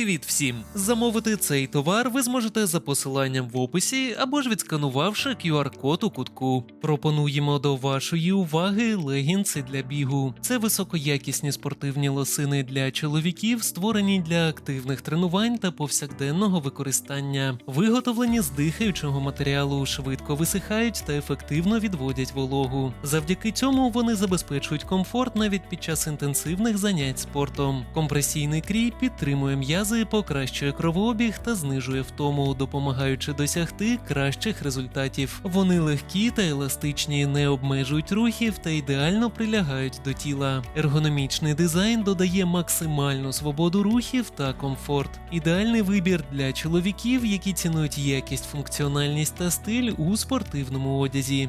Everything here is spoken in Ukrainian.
Привіт всім! Замовити цей товар ви зможете за посиланням в описі або ж відсканувавши QR-код у кутку. Пропонуємо до вашої уваги легінси для бігу. Це високоякісні спортивні лосини для чоловіків, створені для активних тренувань та повсякденного використання. Виготовлені з дихаючого матеріалу, швидко висихають та ефективно відводять вологу. Завдяки цьому вони забезпечують комфорт навіть під час інтенсивних занять спортом. Компресійний крій підтримує м'язи, покращує кровообіг та знижує втому, допомагаючи досягти кращих результатів. Вони легкі та еластичні, не обмежують рухів та ідеально прилягають до тіла. Ергономічний дизайн додає максимальну свободу рухів та комфорт. Ідеальний вибір для чоловіків, які цінують якість, функціональність та стиль у спортивному одязі.